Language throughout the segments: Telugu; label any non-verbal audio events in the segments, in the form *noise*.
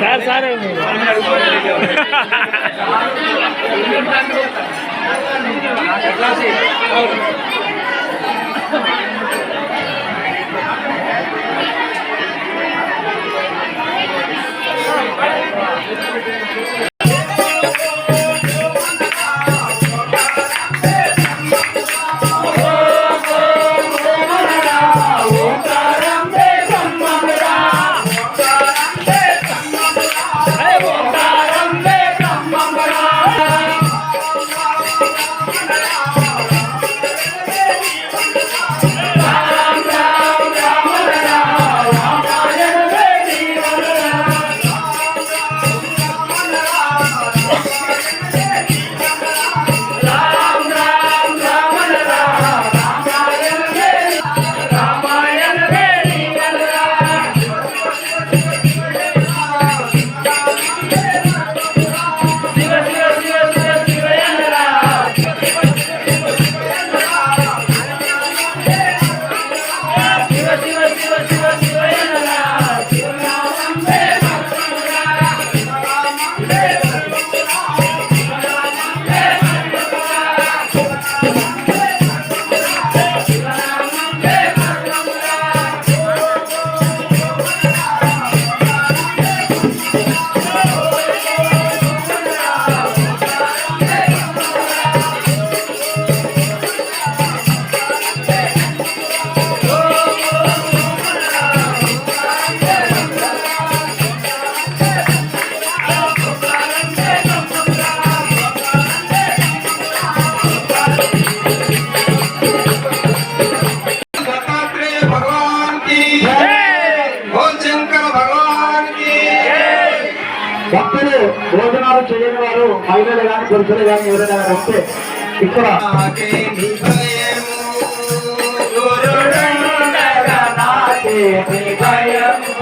Sir sir. భక్తులు భోజనాలు చేయని వారు మహిళలు కానీ పురుషులు కానీ ఎవరైనా వస్తే ఇక్కడ భయము.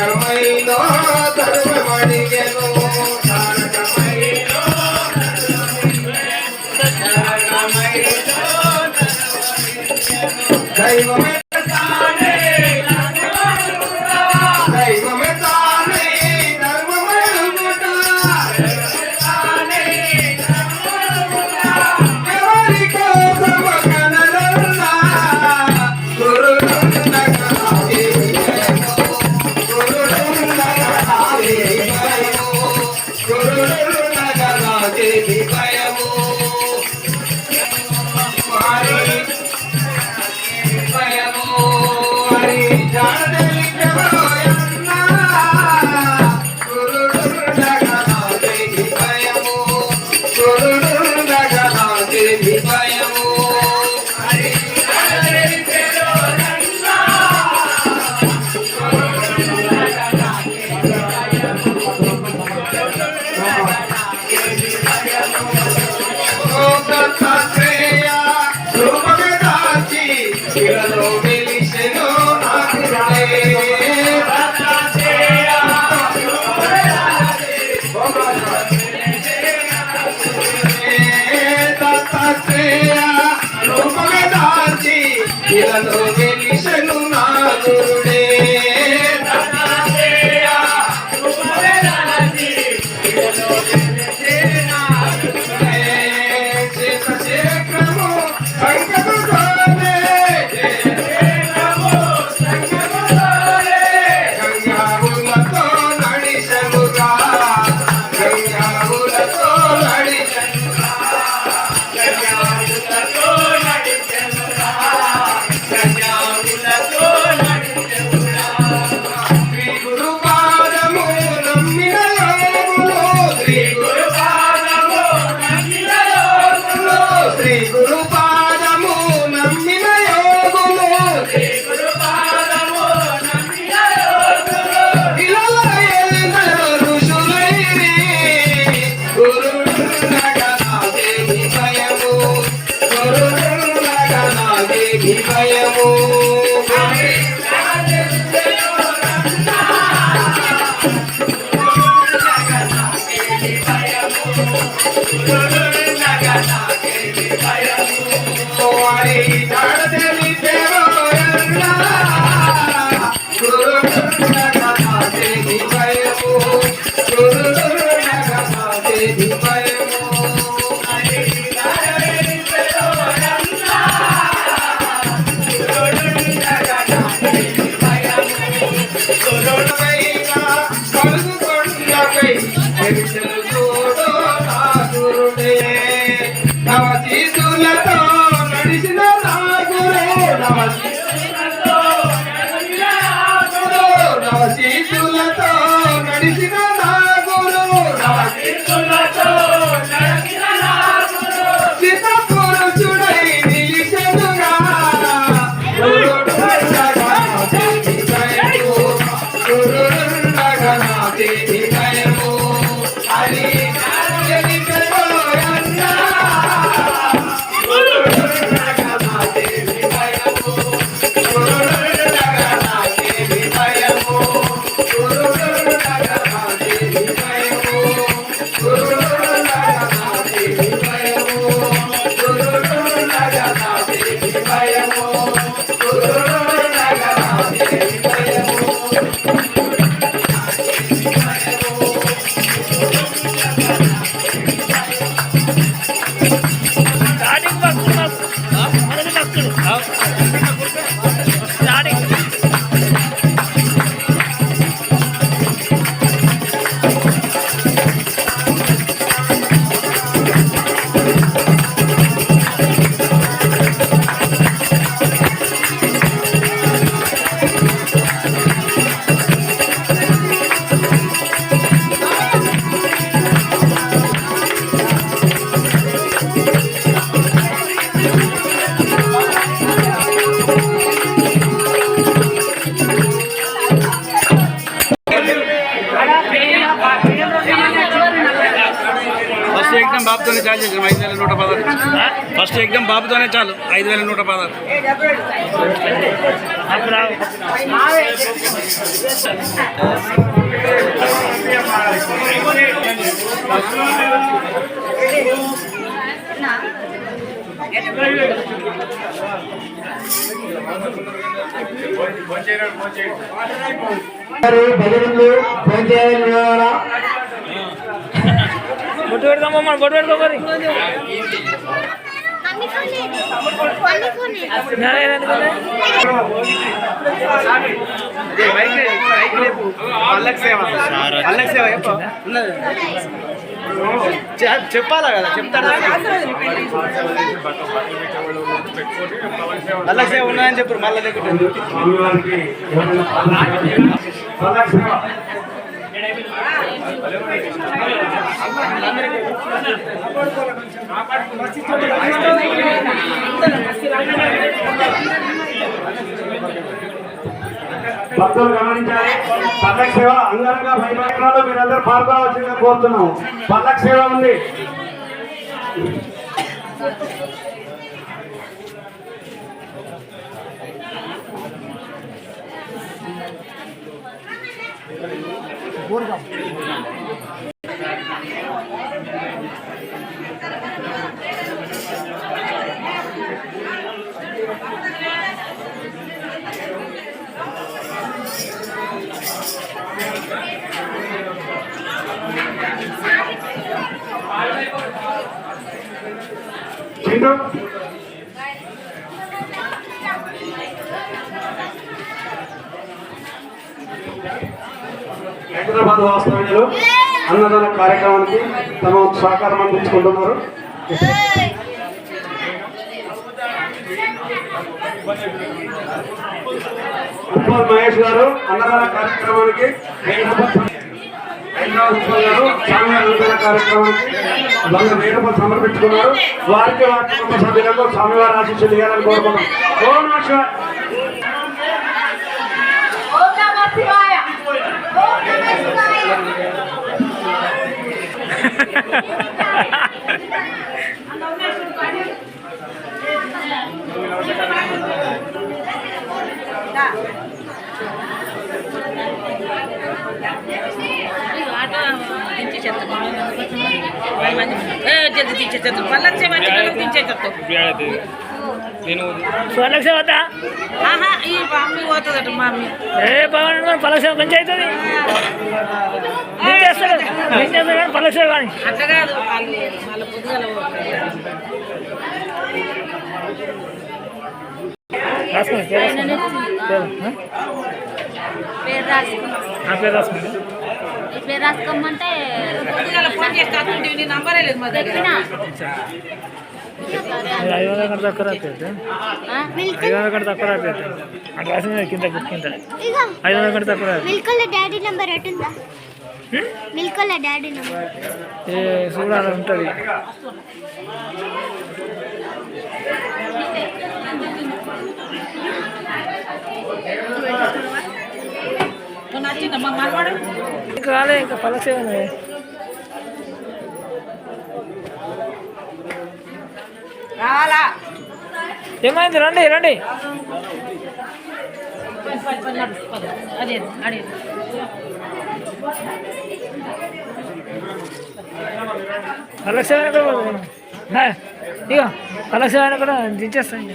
ధర్మైందో ధర్మమడిగను దైవమే Oh, Ada. కేవలం బాబుతోనే చాలు. ఐదు వేల నూట పదాలు బొట్టు పెడదాం బొట్టు పెడదాం మరి. చెప్పాలా కదా చెప్తాడు మళ్ళా సేవ ఉన్నాయని చెప్పారు మళ్ళా దగ్గర భక్తులు గమనించాలి. పల్లక్షేవ అంగరంగ వైభవంలో మీరందరూ పాల్గొనవచ్చిందని కోరుతున్నాము పల్లక్షేవ ఉంది. చింటూ హైదరాబాద్ వాస్తవ్యులు అన్నదాన కార్యక్రమానికి తమ సహకారం అందించుకుంటున్నారు. ఉప్పల్ మహేష్ గారు అన్నదాన కార్యక్రమానికి హైదరాబాద్ ఉత్పన్నాలు చాలా అనుకున్న కార్యక్రమానికి వంద వేడుకలు సమర్పించుకున్నారు. వారికి వారి కుటుంబ సభ్యులకు స్వామివారి ఆశీస్సులు ఇవ్వాలని కోరుకున్నాం ఓం నమ Yeah. *laughs* దించేసేస్తాం జల్ది దించేసేస్తాం పల్లెచ్చే మంచి దించేసేస్తాం నేను స్వర్లక్ష వద్దా ఆహా ఈ మమ్మీ పోతుందట మమ్మీ ఏ పవన్ పలక్ష కొంచెం అవుతుంది దించేస్తాడు దించేస్తాడు కానీ పలక్ష కానీ అట్లా కాదు వాళ్ళు వాళ్ళ పొద్దుగల రాసుకోండి పేరు రాసుకోండి పేరు పేరు రాసుకోమంటే ఐదు వందల కంటే తక్కువ రాకపోతే మిల్క్ ఐదు వందల కంటే తక్కువ రాకపోతే అట్లా రాసింది కింద బుక్ కింద ఇగో ఐదు వందల కంటే తక్కువ రాదు మిల్క్ వాళ్ళ డాడీ నెంబర్ ఎటుందా మిల్క్ వాళ్ళ డాడీ నెంబర్. ఏ చూడాలి ఉంటుంది. మనవాడు ఇంకా రాలే ఇంకా పలక్ష కానీ రావాలా ఏమైంది రండి రండి అదే అదే పలక్ష కూడా ఇక నా, కూడా దించేస్తాను